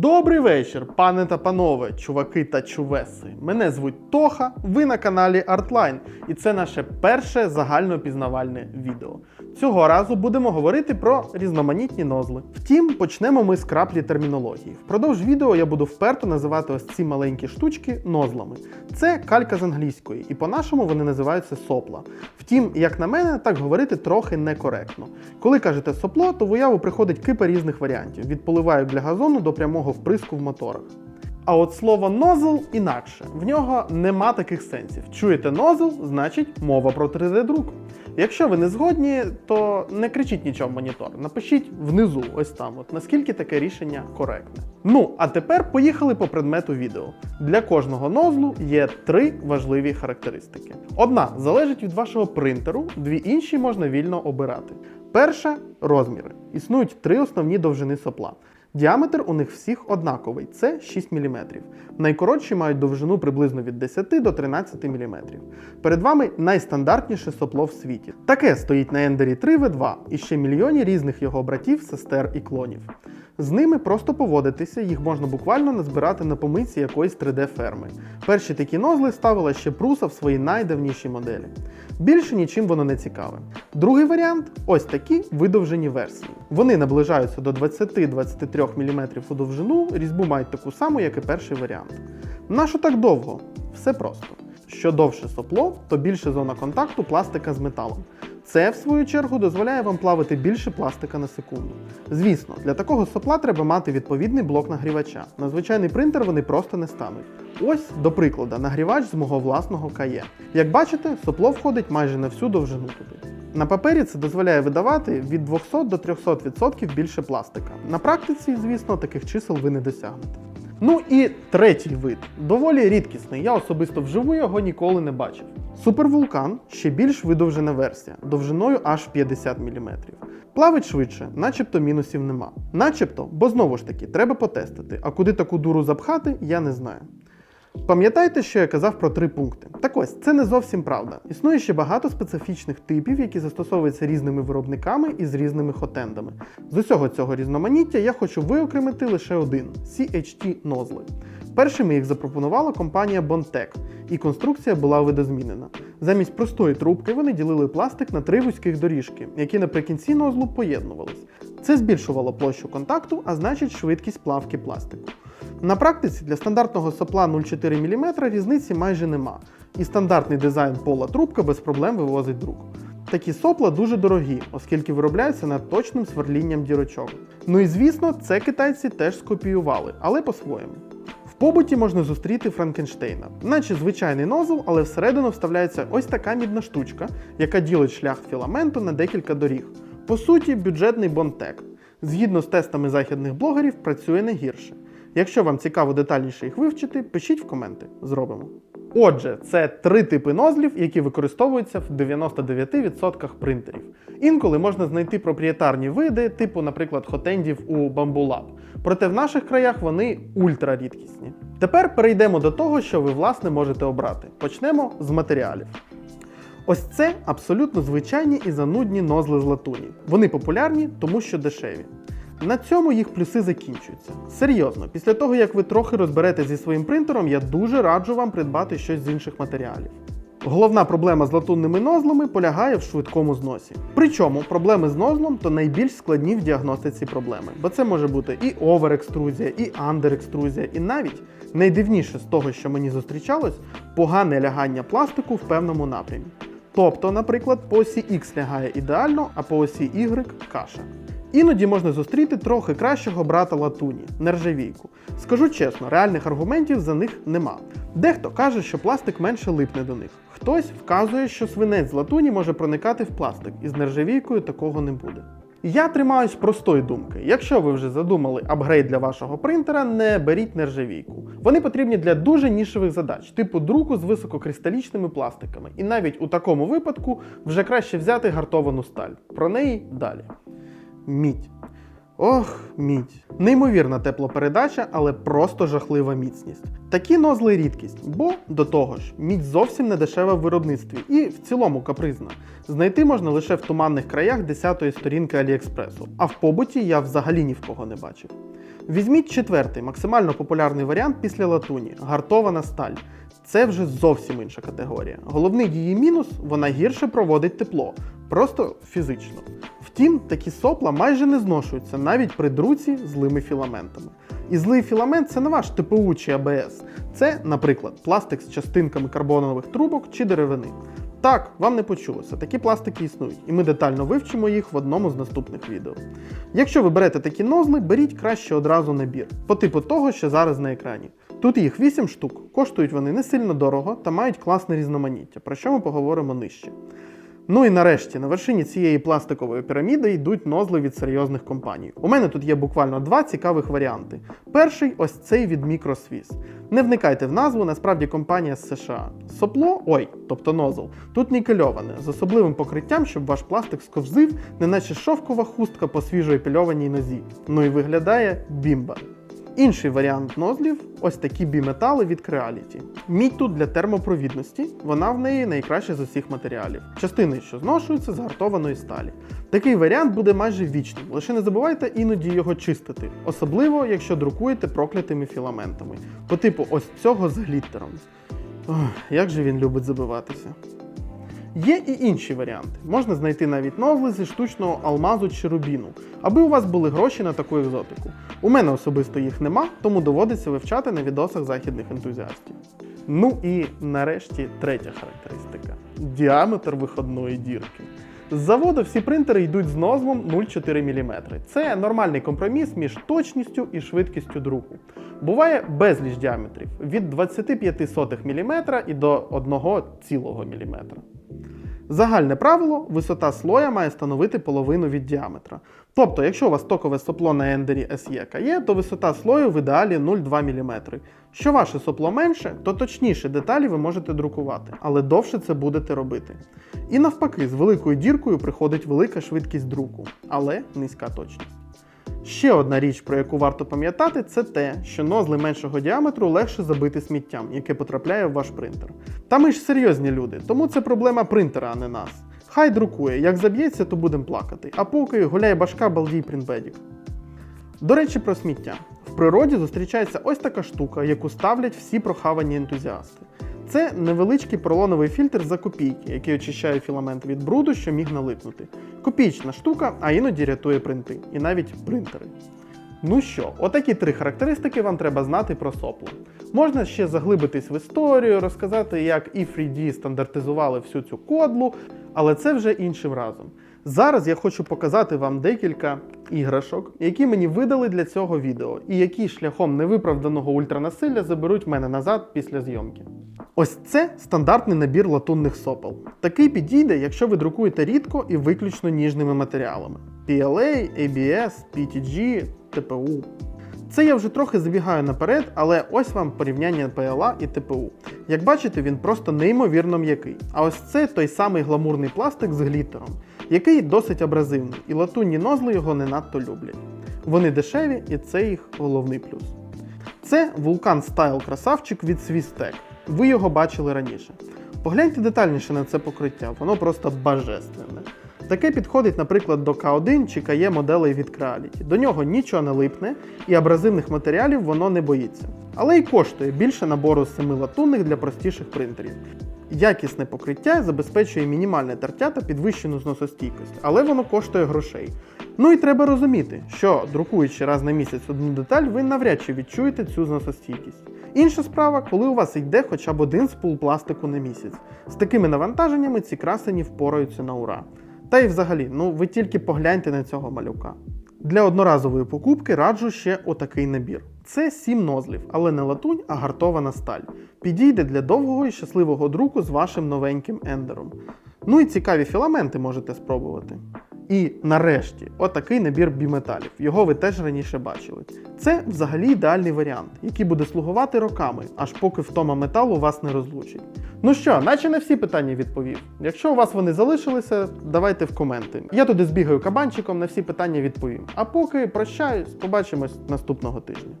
Добрий вечір, пане та панове, чуваки та чувеси. Мене звуть Тоха, ви на каналі Artline, і це наше перше загальнопізнавальне відео. Цього разу будемо говорити про різноманітні нозли. Втім, почнемо ми з краплі термінології. Впродовж відео я буду вперто називати ось ці маленькі штучки нозлами. Це калька з англійської, і по-нашому вони називаються сопла. Втім, як на мене, так говорити трохи некоректно. Коли кажете сопло, то в уяву приходить кипа різних варіантів: від поливайок для газону до прямого вприску в моторах. А от слово нозл інакше. В нього нема таких сенсів. Чуєте нозл, значить мова про 3D-друк. Якщо ви не згодні, то не кричіть нічого в монітор. Напишіть внизу, ось там, от наскільки таке рішення коректне. Ну, а тепер поїхали по предмету відео. Для кожного нозлу є три важливі характеристики. Одна залежить від вашого принтеру, дві інші можна вільно обирати. Перша розміри. Існують три основні довжини сопла. Діаметр у них всіх однаковий це 6 мм. Найкоротші мають довжину приблизно від 10 до 13 мм. Перед вами найстандартніше сопло в світі. Таке стоїть на Ендері 3 V2 і ще мільйоні різних його братів, сестер і клонів. З ними просто поводитися, їх можна буквально назбирати на помийці якоїсь 3D-ферми. Перші такі нозли ставила ще пруса в своїй найдавнішій моделі. Більше нічим воно не цікаве. Другий варіант ось такі видовжені версії. Вони наближаються до 20-23 мм у довжину, різьбу мають таку саму, як і перший варіант. Нащо так довго? Все просто. Що довше сопло, то більше зона контакту пластика з металом. Це, в свою чергу, дозволяє вам плавити більше пластика на секунду. Звісно, для такого сопла треба мати відповідний блок нагрівача. На звичайний принтер вони просто не стануть. Ось, до прикладу, нагрівач з мого власного КАЄ. Як бачите, сопло входить майже на всю довжину туди. На папері це дозволяє видавати від 200 до 300% більше пластика. На практиці, звісно, таких чисел ви не досягнете. Ну і третій вид доволі рідкісний. Я особисто вживу його ніколи не бачив. Супервулкан ще більш видовжена версія, довжиною аж 50 мм. Плавить швидше, начебто мінусів нема. Начебто, бо знову ж таки, треба потестити, а куди таку дуру запхати, я не знаю. Пам'ятайте, що я казав про три пункти. Так ось, це не зовсім правда. Існує ще багато специфічних типів, які застосовуються різними виробниками і з різними хотендами. З усього цього різноманіття я хочу виокремити лише один CHT нозли. Першими їх запропонувала компанія Bontech, і конструкція була видозмінена. Замість простої трубки вони ділили пластик на три вузьких доріжки, які наприкінці нозлу поєднувались. Це збільшувало площу контакту, а значить швидкість плавки пластику. На практиці для стандартного сопла 0,4 мм різниці майже нема, і стандартний дизайн пола трубка без проблем вивозить друк. Такі сопла дуже дорогі, оскільки виробляються над точним сверлінням дірочок. Ну і звісно, це китайці теж скопіювали, але по-своєму. В побуті можна зустріти Франкенштейна, наче звичайний нозл, але всередину вставляється ось така мідна штучка, яка ділить шлях філаменту на декілька доріг. По суті, бюджетний бонтек. Згідно з тестами західних блогерів, працює не гірше. Якщо вам цікаво детальніше їх вивчити, пишіть в коменти, зробимо. Отже, це три типи нозлів, які використовуються в 99% принтерів. Інколи можна знайти проприєтарні види, типу, наприклад, хотендів у Bamboo Lab. Проте в наших краях вони ультрарідкісні. Тепер перейдемо до того, що ви власне можете обрати. Почнемо з матеріалів. Ось це абсолютно звичайні і занудні нозли з латуні. Вони популярні, тому що дешеві. На цьому їх плюси закінчуються. Серйозно, після того як ви трохи розберете зі своїм принтером, я дуже раджу вам придбати щось з інших матеріалів. Головна проблема з латунними нозлами полягає в швидкому зносі. Причому проблеми з нозлом то найбільш складні в діагностиці проблеми, бо це може бути і оверекструзія, і андерекструзія, і навіть найдивніше з того, що мені зустрічалось, погане лягання пластику в певному напрямі. Тобто, наприклад, по осі X лягає ідеально, а по осі Y каша. Іноді можна зустріти трохи кращого брата латуні нержавійку. Скажу чесно, реальних аргументів за них нема. Дехто каже, що пластик менше липне до них. Хтось вказує, що свинець з латуні може проникати в пластик, і з нержавійкою такого не буде. Я тримаюсь простої думки. Якщо ви вже задумали апгрейд для вашого принтера, не беріть нержавійку. Вони потрібні для дуже нішевих задач, типу друку з висококристалічними пластиками. І навіть у такому випадку вже краще взяти гартовану сталь. Про неї далі. Мідь. Ох, мідь. Неймовірна теплопередача, але просто жахлива міцність. Такі нозли рідкість, бо до того ж, мідь зовсім не дешева в виробництві і в цілому капризна. Знайти можна лише в туманних краях 10-ї сторінки Аліекспресу, а в побуті я взагалі ні в кого не бачив. Візьміть четвертий, максимально популярний варіант після латуні гартована сталь. Це вже зовсім інша категорія. Головний її мінус вона гірше проводить тепло, просто фізично. Втім, такі сопла майже не зношуються навіть при друці злими філаментами. І злий філамент це не ваш ТПУ чи АБС. Це, наприклад, пластик з частинками карбонових трубок чи деревини. Так, вам не почулося, такі пластики існують, і ми детально вивчимо їх в одному з наступних відео. Якщо ви берете такі нозли, беріть краще одразу набір, по типу того, що зараз на екрані. Тут їх 8 штук, коштують вони не сильно дорого та мають класне різноманіття, про що ми поговоримо нижче. Ну і нарешті на вершині цієї пластикової піраміди йдуть нозли від серйозних компаній. У мене тут є буквально два цікавих варіанти. Перший ось цей від Microswiss. Не вникайте в назву, насправді компанія з США. Сопло, ой, тобто нозл, тут нікельоване, з особливим покриттям, щоб ваш пластик сковзив, неначе шовкова хустка по свіжоепільованій нозі. Ну і виглядає бімба. Інший варіант нозлів ось такі біметали від Creality. Мідь тут для термопровідності, вона в неї найкраща з усіх матеріалів. Частини, що зношуються з сталі. Такий варіант буде майже вічним, лише не забувайте іноді його чистити, особливо якщо друкуєте проклятими філаментами, по типу ось цього з гліттером. Ох, як же він любить забиватися. Є і інші варіанти. Можна знайти навіть нозли зі штучного алмазу чи рубіну, аби у вас були гроші на таку екзотику. У мене особисто їх нема, тому доводиться вивчати на відосах західних ентузіастів. Ну і нарешті третя характеристика діаметр виходної дірки. З заводу всі принтери йдуть з нозлом 0,4 мм. Це нормальний компроміс між точністю і швидкістю друку. Буває безліч діаметрів від 25 мм і до 1 мм. Загальне правило, висота слоя має становити половину від діаметра. Тобто, якщо у вас токове сопло на ендері SE KE, то висота слою в ідеалі 0,2 мм. Що ваше сопло менше, то точніше деталі ви можете друкувати, але довше це будете робити. І навпаки, з великою діркою приходить велика швидкість друку, але низька точність. Ще одна річ, про яку варто пам'ятати, це те, що нозли меншого діаметру легше забити сміттям, яке потрапляє в ваш принтер. Та ми ж серйозні люди, тому це проблема принтера, а не нас. Хай друкує, як заб'ється, то будемо плакати. А поки гуляє башка балдій принтбедік. До речі, про сміття. В природі зустрічається ось така штука, яку ставлять всі прохавані ентузіасти. Це невеличкий поролоновий фільтр за копійки, який очищає філамент від бруду, що міг налипнути. Копійчна штука, а іноді рятує принти, і навіть принтери. Ну що, отакі три характеристики вам треба знати про сопло. Можна ще заглибитись в історію, розказати, як і 3D стандартизували всю цю кодлу, але це вже іншим разом. Зараз я хочу показати вам декілька іграшок, які мені видали для цього відео, і які шляхом невиправданого ультранасилля заберуть мене назад після зйомки. Ось це стандартний набір латунних сопел. Такий підійде, якщо ви друкуєте рідко і виключно ніжними матеріалами: PLA, ABS, PTG, TPU. Це я вже трохи забігаю наперед, але ось вам порівняння PLA і ТПУ. Як бачите, він просто неймовірно м'який. А ось це той самий гламурний пластик з гліттером, який досить абразивний, і латунні нозли його не надто люблять. Вони дешеві, і це їх головний плюс. Це вулкан стайл красавчик від Swisstek. Ви його бачили раніше. Погляньте детальніше на це покриття, воно просто божественне. Таке підходить, наприклад, до К1 чи КЕ моделей від Creality. До нього нічого не липне, і абразивних матеріалів воно не боїться. Але й коштує більше набору 7 латунних для простіших принтерів. Якісне покриття забезпечує мінімальне тертя та підвищену зносостійкість, але воно коштує грошей. Ну і треба розуміти, що друкуючи раз на місяць одну деталь, ви навряд чи відчуєте цю зносостійкість. Інша справа, коли у вас йде хоча б один спул пластику на місяць. З такими навантаженнями ці красені впораються на ура. Та й взагалі, ну ви тільки погляньте на цього малюка. Для одноразової покупки раджу ще отакий набір. Це 7 нозлів, але не латунь, а гартована сталь. Підійде для довгого і щасливого друку з вашим новеньким ендером. Ну і цікаві філаменти можете спробувати. І нарешті, отакий набір біметалів. Його ви теж раніше бачили. Це взагалі ідеальний варіант, який буде слугувати роками, аж поки втома металу вас не розлучить. Ну що, наче на всі питання відповів. Якщо у вас вони залишилися, давайте в коменти. Я туди збігаю кабанчиком, на всі питання відповім. А поки прощаюсь, побачимось наступного тижня.